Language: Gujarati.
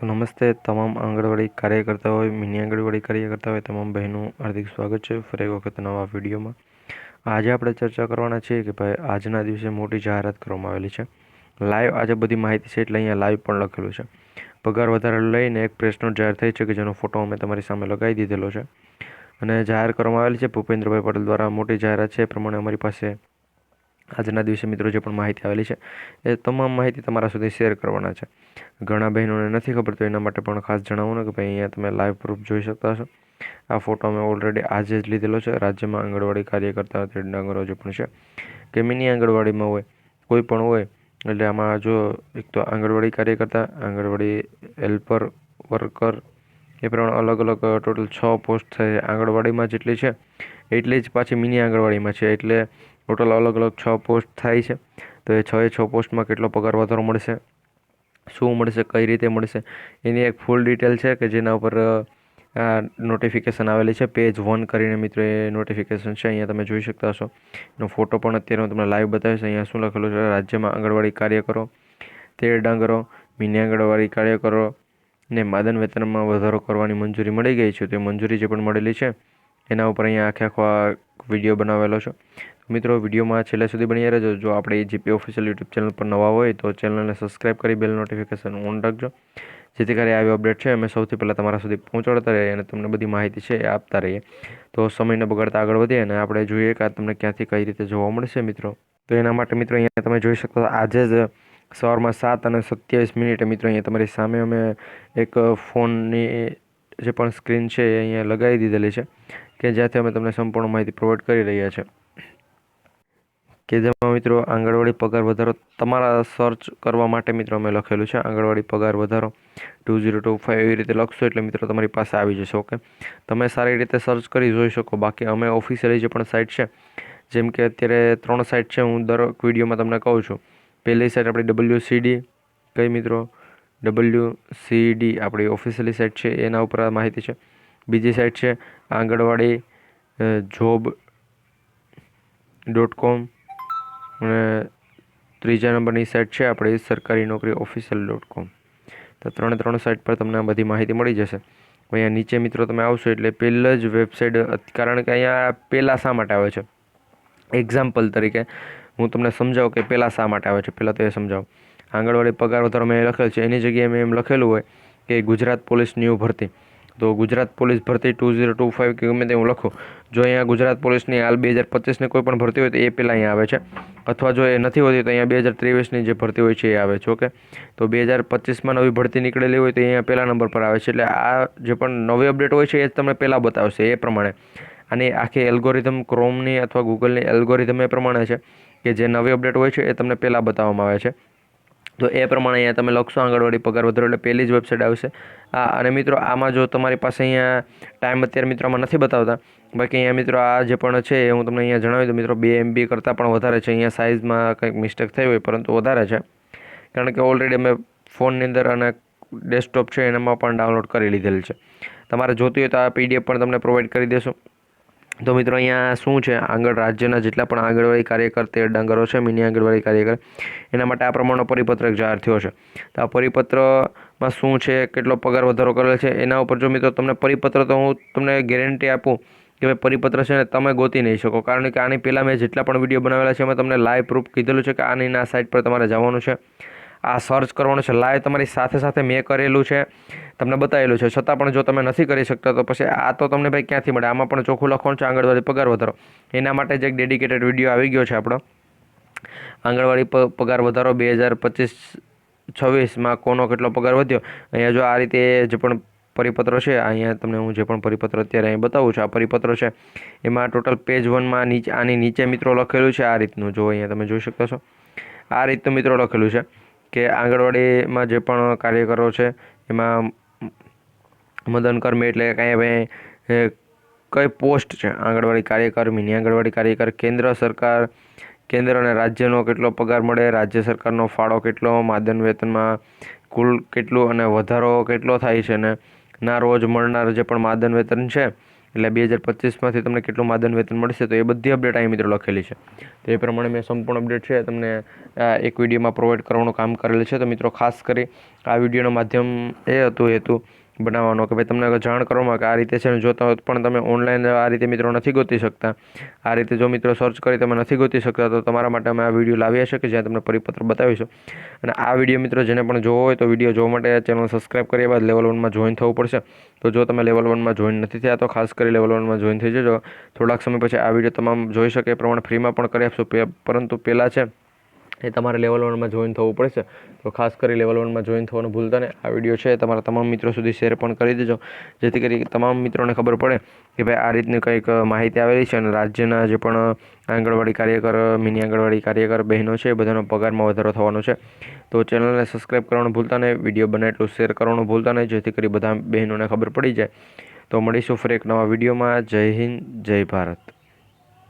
તો નમસ્તે, તમામ આંગણવાડી કાર્યકર્તા હોય મિની આંગણવાડી કાર્યકર્તા હોય તમામ બહેનું, હાર્દિક સ્વાગત છે ફરી એક વખત નવા વિડીયોમાં. આજે આપણે ચર્ચા કરવાના છીએ કે ભાઈ, આજના દિવસે મોટી જાહેરાત કરવામાં આવેલી છે. લાઈવ આજે બધી માહિતી છે એટલે અહીંયા લાઈવ પણ લખેલું છે. પગાર વધારે લઈને એક પ્રેસ જાહેર થઈ છે કે જેનો ફોટો અમે તમારી સામે લગાવી દીધેલો છે. અને જાહેર કરવામાં આવેલી છે, ભૂપેન્દ્રભાઈ પટેલ દ્વારા મોટી જાહેરાત છે. એ પ્રમાણે અમારી પાસે આજના દિવસે મિત્રો જે પણ માહિતી આવેલી છે, એ તમામ માહિતી તમારા સુધી શેર કરવાના છે. ઘણા બહેનોને નથી ખબર, તો એના માટે પણ ખાસ જણાવવાનું કે ભાઈ અહીંયા તમે લાઈવ પ્રૂફ જોઈ શકતા હશો. આ ફોટો અમે ઓલરેડી આજે જ લીધેલો છે. રાજ્યમાં આંગણવાડી કાર્યકર્તા ડાંગરો જે પણ છે, કે મિની આંગણવાડીમાં હોય, કોઈ પણ હોય, એટલે આમાં જો એક તો આંગણવાડી કાર્યકર્તા, આંગણવાડી હેલ્પર વર્કર એ પ્રમાણે અલગ અલગ ટોટલ છ પોસ્ટ છે. આંગણવાડીમાં જેટલી છે, એટલી જ પાછી મિની આંગણવાડીમાં છે. એટલે ટોટલ અલગ અલગ છ પોસ્ટ થાય છે. તો એ છ એ છ પોસ્ટમાં કેટલો પગાર વધારો મળશે? શું મળશે? કઈ રીતે મળશે? એની એક ફૂલ ડિટેલ છે કે જેના ઉપર આ નોટિફિકેશન આવેલી છે. પેજ વન કરીને મિત્રો એ નોટિફિકેશન છે. અહીંયા તમે જોઈ શકતા હશો. એનો ફોટો પણ અત્યારે હું તમને લાઈવ બતાવીશ. અહીંયા શું લખેલું છે? રાજ્યમાં આંગણવાડી કાર્યકરો, તેર ડાંગરો, મિની આંગણવાડી કાર્યકરો ને માદન વેતનમાં વધારો કરવાની મંજૂરી મળી ગઈ છે. તે મંજૂરી જે પણ મળેલી છે, એના ઉપર અહીંયા આખે આખો આ વીડિયો બનાવેલો છે. મિત્રો, વિડીયોમાં છેલ્લે સુધી બની રહેજો. જો આપણે જીપી ઓફિશિયલ યુટ્યુબ ચેનલ પર નવા હોય તો ચેનલને સબસ્ક્રાઈબ કરી બેલ નોટિફિકેશન ઓન રાખજો. જેથી કરી આવી અપડેટ છે. અમે સૌથી પહેલાં તમારા સુધી પહોંચાડતા રહીએ અને તમને બધી માહિતી છે એ આપતા રહીએ. તો સમયને બગાડતા આગળ વધીએ અને આપણે જોઈએ કે આ તમને ક્યાંથી કઈ રીતે જોવા મળશે, મિત્રો. તો એના માટે, મિત્રો, અહીંયા તમે જોઈ શકો આજે જ સવારમાં સાત અને સત્યાવીસ મિનિટે, મિત્રો, અહીંયા તમારી સામે અમે એક ફોનની જે પણ સ્ક્રીન છે એ અહીંયા લગાવી દીધેલી છે, કે જ્યાંથી અમે તમને સંપૂર્ણ માહિતી પ્રોવાઈડ કરી રહ્યા છીએ કે જેમાં મિત્રો આંગણવાડી પગાર વધારો તમારા સર્ચ કરવા માટે મિત્રો અમે લખેલું છે આંગણવાડી પગાર વધારો ટુ ઝીરો ટુ ફાઇવ એવી રીતે લખશો એટલે મિત્રો તમારી પાસે આવી જશે ઓકે તમે સારી રીતે સર્ચ કરી જોઈ શકો. બાકી અમે ઓફિશિયલી જે પણ સાઇટ છે, જેમ કે અત્યારે ત્રણ સાઇટ છે હું દરેક વિડીયોમાં તમને કહું છું. પહેલી સાઇટ આપણી ડબલ્યુ સીડી કઈ મિત્રો? ડબલ્યુ સીડી આપણી ઓફિશિયલી સાઇટ છે, એના ઉપર માહિતી છે. બીજી સાઇટ છે આંગણવાડી જોબ ડોટ કોમ અને ત્રીજા નંબરની સાઇટ છે આપણી સરકારી નોકરી ઓફિશિયલ ડોટ કોમ તો ત્રણે ત્રણ સાઇટ પર તમને આ બધી માહિતી મળી જશે. અહીંયા નીચે મિત્રો તમે આવશો એટલે પહેલાં જ વેબસાઇટ કારણ કે અહીંયા પહેલાં શા માટે આવે છે? એક્ઝામ્પલ તરીકે હું તમને સમજાવું કે પહેલાં શા માટે આવે છે? પહેલાં તો એ સમજાવું. આંગણવાડી પગાર વધારો મેં લખેલ છે. એની જગ્યાએ મેં એમ લખેલું હોય કે ગુજરાત પોલીસ ન્યૂ ભરતી. તો ગુજરાત પોલીસ ભરતી ટુ ઝીરો ટુ ફાઇવ કે ગમે તે હું લખું. જો અહીંયા ગુજરાત પોલીસની હાલ બે હજાર પચીસની કોઈ પણ ભરતી હોય તો એ પહેલાં અહીંયા આવે છે. અથવા જો એ નથી હોતી તો અહીંયા બે હજાર ત્રેવીસની જે ભરતી હોય છે એ આવે છે, ઓકે? તો બે હજાર પચીસમાં નવી ભરતી નીકળેલી હોય તો અહીંયા પહેલા નંબર પર આવે છે. એટલે આ જે પણ નવી અપડેટ હોય છે એ તમને પહેલાં બતાવશે એ પ્રમાણે. અને આખી એલ્ગોરિધમ ક્રોમની અથવા ગૂગલની એલ્ગોરિધમ એ પ્રમાણે છે કે જે નવી અપડેટ હોય છે એ તમને પહેલાં બતાવવામાં આવે છે. તો એ પ્રમાણે અહીંયા તમે લખશો આંગણવાડી પગાર વધારો, એટલે પહેલી જ વેબસાઇટ આવશે. આ, અને મિત્રો, આમાં જો તમારી પાસે અહીંયા ટાઈમ અત્યારે મિત્રો આમાં નથી બતાવતા. બાકી અહીંયા મિત્રો આ જે પણ છે હું તમને અહીંયા જણાવી દઉં. મિત્રો, બે એમબી કરતાં પણ વધારે છે. અહીંયા સાઇઝમાં કંઈક મિસ્ટેક થઈ હોય, પરંતુ વધારે છે. કારણ કે ઓલરેડી અમે ફોનની અંદર અને ડેસ્કટોપ છે એનામાં પણ ડાઉનલોડ કરી લીધેલ છે. તમારે જોતી હોય તો આ પીડીએફ પણ તમને પ્રોવાઈડ કરી દેશું. તો મિત્રો અહીંયા શું છે? આંગળ રાજ્યના જેટલા પણ આંગણવાડી કાર્યકર તેર ડાંગરો છે, મિની આંગણવાડી કાર્યકર એના માટે આ પ્રમાણનો પરિપત્રક જાહેર થયો છે. તો આ પરિપત્રમાં શું છે? કેટલો પગાર વધારો કરેલ છે? એના ઉપર જો મિત્રો તમને પરિપત્ર તો હું તમને ગેરંટી આપું કે ભાઈ પરિપત્ર છે ને તમે ગોતી નહીં શકો. કારણ કે આની પહેલાં મેં જેટલા પણ વીડિયો બનાવેલા છે એમાં તમને લાઈવ પ્રૂફ કીધેલું છે કે આની આ સાઇટ પર તમારે જવાનું છે. આ સર્ચ કરવાનું છે. લાઈવ તમારી સાથે સાથે મેં કરેલું છે. તમને બતાવેલું છે. છતાં પણ જો તમે નથી કરી શકતા, તો પછી આ તો તમને ભાઈ ક્યાંથી મળે? આમાં પણ ચોખ્ખું લખવાનું છે, આંગણવાડી પગાર વધારો. એના માટે જ એક ડેડિકેટેડ વીડિયો આવી ગયો છે આપણો. આંગણવાડી પગાર વધારો બે હજાર પચીસ છવ્વીસમાં કોનો કેટલો પગાર વધ્યો? અહીંયા જો આ રીતે જે પણ પરિપત્રો છે, અહીંયા તમને હું જે પણ પરિપત્ર અત્યારે અહીં બતાવું છું. આ પરિપત્રો છે, એમાં ટોટલ પેજ વનમાં નીચે, આની નીચે મિત્રો લખેલું છે આ રીતનું. જો અહીંયા તમે જોઈ શકો છો. આ રીતનું મિત્રો લખેલું છે. કે આંગણવાડીમાં જે પણ કાર્યકરો છે, એમાં મદન કર્મી એટલે કાંઈ હવે કઈ પોસ્ટ છે? આંગણવાડી કાર્યકર, મિની આંગણવાડી કાર્યકર, કેન્દ્ર સરકાર, કેન્દ્ર અને રાજ્યનો કેટલો પગાર મળે, રાજ્ય સરકારનો ફાળો કેટલો માદન વેતનમાં કુલ કેટલું અને વધારો કેટલો થાય છે ને? ના રોજ મળનાર જે પણ માદન વેતન છે એટલે બે હજાર પચીસમાંથી તમને કેટલું માદન વેતન મળશે તો એ બધી અપડેટ અહીં મિત્રો લખેલી છે. તો એ પ્રમાણે મેં સંપૂર્ણ અપડેટ છે, તમને એક વિડીયોમાં પ્રોવાઈડ કરવાનું કામ કરેલું છે. તો મિત્રો, ખાસ કરી આ વિડીયોનો માધ્યમ એ હતું હેતુ. બનાવવાનો કે ભાઈ તમને જાણ કરવામાં કે આ રીતે છે ને જો પણ તમે ઓનલાઈન આ રીતે મિત્રો નથી ગોતી શકતા. આ રીતે જો મિત્રો સર્ચ કરી તમે નથી ગોતી શકતા, તો તમારા માટે અમે આ વીડિયો લાવીએ છીએ કે જ્યાં તમને પરિપત્ર બતાવીશું. અને આ વીડિયો મિત્રો જેને પણ જોવો હોય તો વીડિયો જોવા માટે ચેનલ સબસ્ક્રાઈબ કર્યા બાદ લેવલ વનમાં જોઈન થવું પડશે. તો જો તમે લેવલ વનમાં જોઈન નથી થયા, તો ખાસ કરી લેવલ વનમાં જોઈન થઈ જજો. થોડાક સમય પછી આ વીડિયો તમામ જોઈ શકે, એ પ્રમાણે ફ્રીમાં પણ કરી આપશું. પરંતુ પહેલાં છે એ તમારે લેવલ વનમાં જોઈન થવું પડશે. તો ખાસ કરી લેવલ વનમાં જોઈન થવાનું ભૂલતા નહીં. આ વીડિયો છે તમારા તમામ મિત્રો સુધી શેર પણ કરી દેજો. જેથી કરી તમામ મિત્રોને ખબર પડે કે ભાઈ આ રીતની કંઈક માહિતી આવેલી છે અને રાજ્યના જે પણ આંગણવાડી કાર્યકર, મિની આંગણવાડી કાર્યકર, બહેનો છે એ બધાનો પગારમાં વધારો થવાનો છે. તો ચેનલને સબસ્ક્રાઈબ કરવાનું ભૂલતા નહીં. વીડિયો બને એટલું શેર કરવાનું ભૂલતા નહીં, જેથી કરી બધા બહેનોને ખબર પડી જાય. તો મળીશું ફરી એક નવા વિડીયોમાં જય હિન્દ, જય ભારત.